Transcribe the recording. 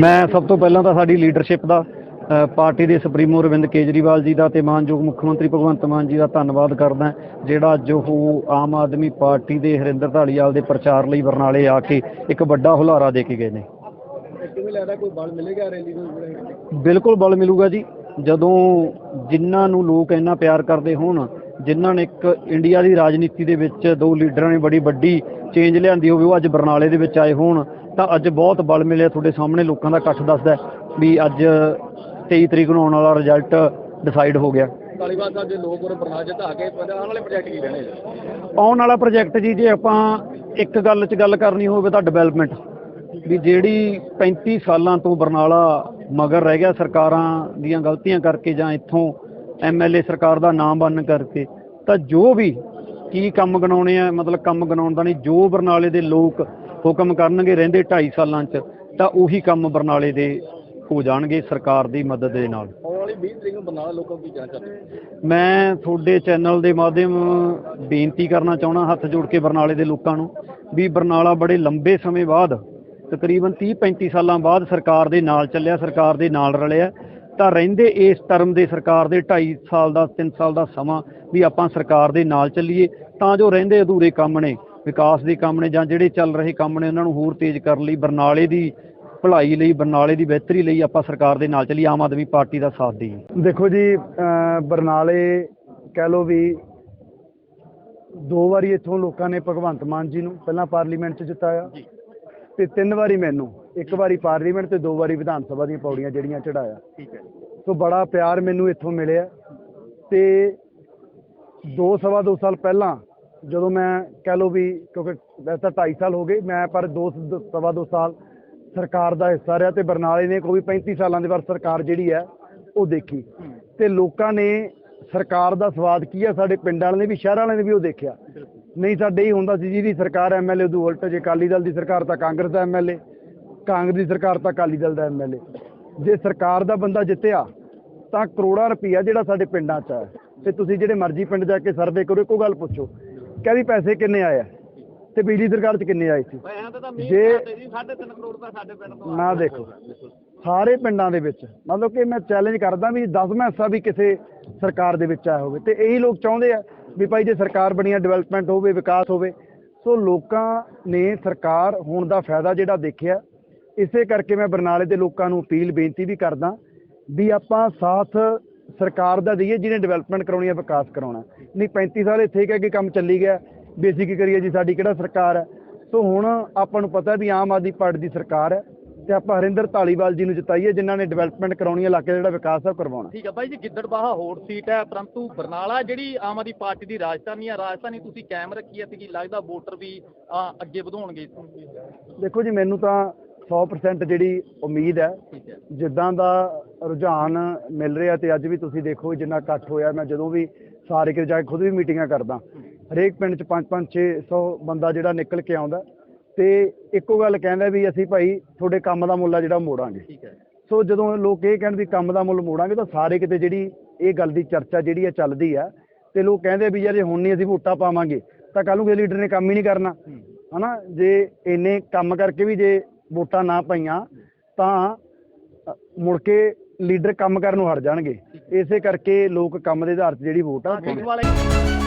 ਮੈਂ ਸਭ ਤੋਂ ਪਹਿਲਾਂ ਤਾਂ ਸਾਡੀ ਲੀਡਰਸ਼ਿਪ ਦਾ ਪਾਰਟੀ ਦੇ ਸੁਪਰੀਮੋ ਅਰਵਿੰਦ ਕੇਜਰੀਵਾਲ ਜੀ ਦਾ ਤੇ ਮਾਨਯੋਗ ਮੁੱਖ ਮੰਤਰੀ ਭਗਵੰਤ ਮਾਨ ਜੀ ਦਾ ਧੰਨਵਾਦ ਕਰਦਾ ਜਿਹੜਾ ਅੱਜ ਉਹ ਆਮ ਆਦਮੀ ਪਾਰਟੀ ਦੇ ਹਰਿੰਦਰ ਢਾਲੀਵਾਲ ਦੇ ਪ੍ਰਚਾਰ ਲਈ ਬਰਨਾਲੇ ਆ ਕੇ ਇੱਕ ਵੱਡਾ ਹੁਲਾਰਾ ਦੇ ਕੇ ਗਏ ਨੇ। ਕਿਵੇਂ ਲੱਗਦਾ ਕੋਈ ਬਲ ਮਿਲੇਗਾ ਰੈਲੀ ਨੂੰ ਬਿਲਕੁਲ ਬਲ ਮਿਲੂਗਾ ਜੀ। ਜਦੋਂ ਜਿਨ੍ਹਾਂ ਨੂੰ ਲੋਕ ਇੰਨਾ ਪਿਆਰ ਕਰਦੇ ਹੋਣ ਜਿਨ੍ਹਾਂ ਨੇ ਇੱਕ ਇੰਡੀਆ ਦੀ ਰਾਜਨੀਤੀ ਦੇ ਵਿੱਚ ਦੋ ਲੀਡਰਾਂ ਨੇ ਬੜੀ ਵੱਡੀ ਚੇਂਜ ਲਿਆਂਦੀ ਹੋਵੇ ਉਹ ਅੱਜ ਬਰਨਾਲੇ ਦੇ ਵਿੱਚ ਆਏ ਹੋਣ। ਤਾਂ ਅੱਜ ਬਹੁਤ ਬਲ ਮਿਲਿਆ ਤੁਹਾਡੇ ਸਾਹਮਣੇ ਲੋਕਾਂ ਦਾ ਇਕੱਠ ਦੱਸਦਾ ਵੀ ਅੱਜ 23 ਤਰੀਕ ਨੂੰ ਆਉਣ ਵਾਲਾ ਰਿਜ਼ਲਟ ਡਿਸਾਈਡ ਹੋ ਗਿਆ। ਤਾਲੀਬਾਨ ਸਾਹਿਬ ਦੇ ਲੋਕ ਉਹ ਬਰਨਾਲ ਚ ਢਾ ਕੇ ਆਉਣ ਵਾਲੇ ਪ੍ਰੋਜੈਕਟ ਕੀ ਰਹਿਣੇ ਆਉਣ ਵਾਲਾ ਪ੍ਰੋਜੈਕਟ ਜੀ ਜੇ ਆਪਾਂ ਇੱਕ ਗੱਲ 'ਚ ਗੱਲ ਕਰਨੀ ਹੋਵੇ ਤਾਂ ਡਿਵੈਲਪਮੈਂਟ ਵੀ ਜਿਹੜੀ 35 ਸਾਲਾਂ ਤੋਂ ਬਰਨਾਲਾ ਮਗਰ ਰਹਿ ਗਿਆ ਸਰਕਾਰਾਂ ਦੀਆਂ ਗਲਤੀਆਂ ਕਰਕੇ ਜਾਂ ਇੱਥੋਂ ਐਮਐਲਏ ਸਰਕਾਰ ਦਾ ਨਾਮ ਬੰਨ ਕਰਕੇ ਤਾਂ ਜੋ ਵੀ ਕੀ ਕੰਮ ਗਣਾਉਣੇ ਆ ਮਤਲਬ ਕੰਮ ਗਣਾਉਣ ਦਾ ਨਹੀਂ ਜੋ ਬਰਨਾਲੇ ਦੇ ਲੋਕ ਹੁਕਮ ਕਰਨਗੇ ਰਹਿੰਦੇ 2.5 ਸਾਲਾਂ 'ਚ ਤਾਂ ਉਹੀ ਕੰਮ ਬਰਨਾਲੇ ਦੇ ਹੋ ਜਾਣਗੇ ਸਰਕਾਰ ਦੀ ਮਦਦ ਦੇ ਨਾਲ। ਆਉਣ ਵਾਲੀ 20 ਤਰੀਕ ਨੂੰ ਬਰਨਾਲਾ ਲੋਕਾਂ ਨੂੰ ਕੀ ਕਹਿਣਾ ਚਾਹੁੰਦੇ ਮੈਂ ਤੁਹਾਡੇ ਚੈਨਲ ਦੇ ਮਾਧਿਅਮ ਬੇਨਤੀ ਕਰਨਾ ਚਾਹਣਾ ਹੱਥ ਜੋੜ ਕੇ ਬਰਨਾਲੇ ਦੇ ਲੋਕਾਂ ਨੂੰ ਵੀ ਬਰਨਾਲਾ ਬੜੇ ਲੰਬੇ ਸਮੇਂ ਬਾਅਦ ਤਕਰੀਬਨ 30 35 ਸਾਲਾਂ ਬਾਅਦ ਸਰਕਾਰ ਦੇ ਨਾਲ ਚੱਲਿਆ ਸਰਕਾਰ ਦੇ ਨਾਲ ਰਲਿਆ। ਤਾਂ ਰਹਿੰਦੇ ਇਸ ਟਰਮ ਦੇ ਸਰਕਾਰ ਦੇ 2.5 ਸਾਲ ਦਾ 3 ਸਾਲ ਦਾ ਸਮਾਂ ਵੀ ਆਪਾਂ ਸਰਕਾਰ ਦੇ ਨਾਲ ਚੱਲੀਏ ਤਾਂ ਜੋ ਰਹਿੰਦੇ ਅਧੂਰੇ ਕੰਮ ਨੇ। ਵਿਕਾਸ ਦੇ ਕੰਮ ਨੇ ਜਾਂ ਜਿਹੜੇ ਚੱਲ ਰਹੇ ਕੰਮ ਨੇ ਉਹਨਾਂ ਨੂੰ ਹੋਰ ਤੇਜ਼ ਕਰਨ ਲਈ ਬਰਨਾਲੇ ਦੀ ਭਲਾਈ ਲਈ ਬਰਨਾਲੇ ਦੀ ਬਿਹਤਰੀ ਲਈ ਆਪਾਂ ਸਰਕਾਰ ਦੇ ਨਾਲ ਚੱਲੀ ਆਮ ਆਦਮੀ ਪਾਰਟੀ ਦਾ ਸਾਥ ਦੇਈਏ। ਦੇਖੋ ਜੀ ਬਰਨਾਲੇ ਕਹਿ ਲੋ ਵੀ ਦੋ ਵਾਰੀ ਇੱਥੋਂ ਲੋਕਾਂ ਨੇ ਭਗਵੰਤ ਮਾਨ ਜੀ ਨੂੰ ਪਹਿਲਾਂ ਪਾਰਲੀਮੈਂਟ 'ਚ ਜਿਤਾਇਆ ਤੇ ਤਿੰਨ ਵਾਰੀ ਮੈਨੂੰ ਇੱਕ ਵਾਰੀ ਪਾਰਲੀਮੈਂਟ ਤੇ ਦੋ ਵਾਰੀ ਵਿਧਾਨ ਸਭਾ ਦੀਆਂ ਪੌੜੀਆਂ ਜਿਹੜੀਆਂ ਚੜਾਇਆ ਠੀਕ ਹੈ ਸੋ ਬੜਾ ਪਿਆਰ ਮੈਨੂੰ ਇੱਥੋਂ ਮਿਲਿਆ ਤੇ ਦੋ ਸਵਾ ਦੋ ਸਾਲ ਪਹਿਲਾਂ ਜਦੋਂ ਮੈਂ ਕਹਿ ਲੋ ਵੀ ਕਿਉਂਕਿ ਵੈਸੇ ਤਾਂ 2.5 ਸਾਲ ਹੋ ਗਏ ਮੈਂ ਪਰ ਦੋ ਸ- ਸਵਾ ਦੋ ਸਾਲ ਸਰਕਾਰ ਦਾ ਹਿੱਸਾ ਰਿਹਾ ਤੇ ਬਰਨਾਲੇ ਨੇ ਕੋਈ 35 ਸਾਲਾਂ ਦੇ ਬਾਅਦ ਸਰਕਾਰ ਜਿਹੜੀ ਹੈ ਉਹ ਦੇਖੀ। ਤੇ ਲੋਕਾਂ ਨੇ ਸਰਕਾਰ ਦਾ ਸਵਾਦ ਕੀ ਹੈ ਸਾਡੇ ਪਿੰਡ ਵਾਲਿਆਂ ਨੇ ਵੀ ਸ਼ਹਿਰ ਵਾਲਿਆਂ ਨੇ ਵੀ ਉਹ ਦੇਖਿਆ। ਨਹੀਂ ਸਾਡੇ ਹੀ ਹੁੰਦਾ ਸੀ ਜਿਹਦੀ ਸਰਕਾਰ ਐਮਐਲਏ ਉਦੋਂ ਉਲਟ ਜੇ ਅਕਾਲੀ ਦਲ ਦੀ ਸਰਕਾਰ ਤਾਂ ਕਾਂਗਰਸ ਦਾ ਐਮਐਲਏ ਕਾਂਗਰਸ ਦੀ ਸਰਕਾਰ ਤਾਂ ਅਕਾਲੀ ਦਲ ਦਾ ਐਮਐਲਏ ਜੇ ਸਰਕਾਰ ਦਾ ਬੰਦਾ ਜਿੱਤਿਆ ਤਾਂ ਕਰੋੜਾਂ ਰੁਪਈਆ ਜਿਹੜਾ ਸਾਡੇ ਪਿੰਡਾਂ 'ਚ ਹੈ। ਤੇ ਤੁਸੀਂ ਜਿਹੜੇ ਮਰਜ਼ੀ ਪਿੰਡ ਜਾ ਕੇ ਸਰਵੇ ਕਰੋ ਇੱਕੋ ਗੱਲ ਪੁੱਛੋ। ਕਹਿੰਦੀ ਪੈਸੇ ਕਿੰਨੇ ਆਏ ਆ? ਤੇ ਬਿਜਲੀ ਸਰਕਾਰ 'ਚ ਕਿੰਨੇ ਆਏ ਸੀ? ਜੇ ਜੀ 3.5 ਕਰੋੜ ਤਾਂ ਸਾਡੇ ਪਿੰਡ ਤੋਂ ਨਾ ਦੇਖੋ ਸਾਰੇ ਪਿੰਡਾਂ ਦੇ ਵਿੱਚ ਮਤਲਬ ਕਿ ਮੈਂ ਚੈਲੰਜ ਕਰਦਾ ਵੀ 10ਵਾਂ ਹਿੱਸਾ ਵੀ ਕਿਸੇ ਸਰਕਾਰ ਦੇ ਵਿੱਚ ਆਇਆ ਹੋਵੇ ਤੇ ਇਹੀ ਲੋਕ ਚਾਹੁੰਦੇ ਆ ਵੀ ਭਾਈ ਜੇ ਸਰਕਾਰ ਬਣੀ ਆ ਡਿਵੈਲਪਮੈਂਟ ਹੋਵੇ ਵਿਕਾਸ ਹੋਵੇ ਸੋ ਲੋਕਾਂ ਨੇ ਸਰਕਾਰ ਹੋਣ ਦਾ ਫਾਇਦਾ ਜਿਹੜਾ ਦੇਖਿਆ ਇਸੇ ਕਰਕੇ ਮੈਂ ਬਰਨਾਲੇ ਦੇ ਲੋਕਾਂ ਨੂੰ ਅਪੀਲ ਬੇਨਤੀ ਵੀ ਕਰਦਾ ਵੀ ਆਪਾਂ ਸਾਥ ਸਰਕਾਰ ਦਾ ਦਈਏ ਜਿਹਨੇ ਡਿਵੈਲਪਮੈਂਟ ਕਰਾਉਣੀ ਹੈ ਵਿਕਾਸ ਕਰਾਉਣਾ ਨਹੀਂ 35 ਸਾਲ ਇੱਥੇ ਕਹਿ ਕੇ ਕੰਮ ਚੱਲੀ ਗਿਆ ਬੇਸਿਕ ਕੀ ਕਰੀਏ ਜੀ ਸਾਡੀ ਕਿਹੜਾ ਸਰਕਾਰ ਹੈ? ਸੋ ਹੁਣ ਆਪਾਂ ਨੂੰ ਪਤਾ ਵੀ ਆਮ ਆਦਮੀ ਪਾਰਟੀ ਦੀ ਸਰਕਾਰ ਹੈ ਤੇ ਆਪਾਂ ਹਰਿੰਦਰ ਧਾਲੀਵਾਲ ਜੀ ਨੂੰ ਜਿਤਾਈਏ ਜਿਨ੍ਹਾਂ ਨੇ ਡਿਵੈਲਪਮੈਂਟ ਕਰਾਉਣੀ ਹੈ ਇਲਾਕੇ ਦਾ ਜਿਹੜਾ ਵਿਕਾਸ ਹੈ ਕਰਵਾਉਣਾ ਠੀਕ ਹੈ ਬਾਈ ਜੀ ਗਿੱਦੜਬਾਹਾ ਹੋਰ ਸੀਟ ਹੈ ਪਰੰਤੂ ਬਰਨਾਲਾ ਜਿਹੜੀ ਆਮ ਆਦਮੀ ਪਾਰਟੀ ਦੀ ਰਾਜਧਾਨੀ ਹੈ ਰਾਜਧਾਨੀ ਤੁਸੀਂ ਕਾਇਮ ਰੱਖੀ ਹੈ ਤੇ ਕੀ ਲੱਗਦਾ ਵੋਟਰ ਵੀ ਅੱਗੇ ਵਧਾਉਣਗੇ ਦੇਖੋ ਜੀ ਮੈਨੂੰ ਤਾਂ 100% ਜਿਹੜੀ ਉਮੀਦ ਹੈ ਜਿੱਦਾਂ ਦਾ ਰੁਝਾਨ ਮਿਲ ਰਿਹਾ ਤੇ ਅੱਜ ਵੀ ਤੁਸੀਂ ਦੇਖੋ ਜਿੰਨਾ ਇਕੱਠ ਹੋਇਆ ਮੈਂ ਜਦੋਂ ਵੀ ਸਾਰੇ ਕਿਤੇ ਜਾ ਕੇ ਖੁਦ ਵੀ ਮੀਟਿੰਗਾਂ ਕਰਦਾ। ਹਰੇਕ ਪਿੰਡ 'ਚ 5-5 600 ਬੰਦਾ ਜਿਹੜਾ ਨਿਕਲ ਕੇ ਆਉਂਦਾ। ਤੇ ਇੱਕੋ ਗੱਲ ਕਹਿੰਦਾ ਵੀ ਅਸੀਂ ਭਾਈ ਤੁਹਾਡੇ ਕੰਮ ਦਾ ਮੁੱਲ ਆ ਜਿਹੜਾ ਮੋੜਾਂਗੇ। ਸੋ ਜਦੋਂ ਲੋਕ ਇਹ ਕਹਿਣ ਵੀ ਕੰਮ ਦਾ ਮੁੱਲ ਮੋੜਾਂਗੇ ਤਾਂ ਸਾਰੇ ਕਿਤੇ ਜਿਹੜੀ ਇਹ ਗੱਲ ਦੀ ਚਰਚਾ ਜਿਹੜੀ ਹੈ ਚੱਲਦੀ ਆ ਤੇ ਲੋਕ ਕਹਿੰਦੇ ਵੀ ਯਾਰ ਜੇ ਹੁਣ ਨਹੀਂ ਅਸੀਂ ਵੋਟਾਂ ਪਾਵਾਂਗੇ ਤਾਂ ਕੱਲ ਨੂੰ ਕਿਸੇ ਲੀਡਰ ਨੇ ਕੰਮ ਹੀ ਨਹੀਂ ਕਰਨਾ। ਹਨਾ ਜੇ ਇੰਨੇ ਕੰਮ ਕਰਕੇ ਵੀ ਜੇ ਵੋਟਾਂ ਨਾ ਪਾਈਆਂ ਤਾਂ ਮੁੜ ਕੇ ਲੀਡਰ ਕੰਮ ਕਰਨ ਨੂੰ ਹਟ ਜਾਣਗੇ। ਇਸੇ ਕਰਕੇ ਲੋਕ ਕੰਮ ਦੇ ਆਧਾਰ 'ਤੇ ਜਿਹੜੀ ਵੋਟ ਆ ਉਹ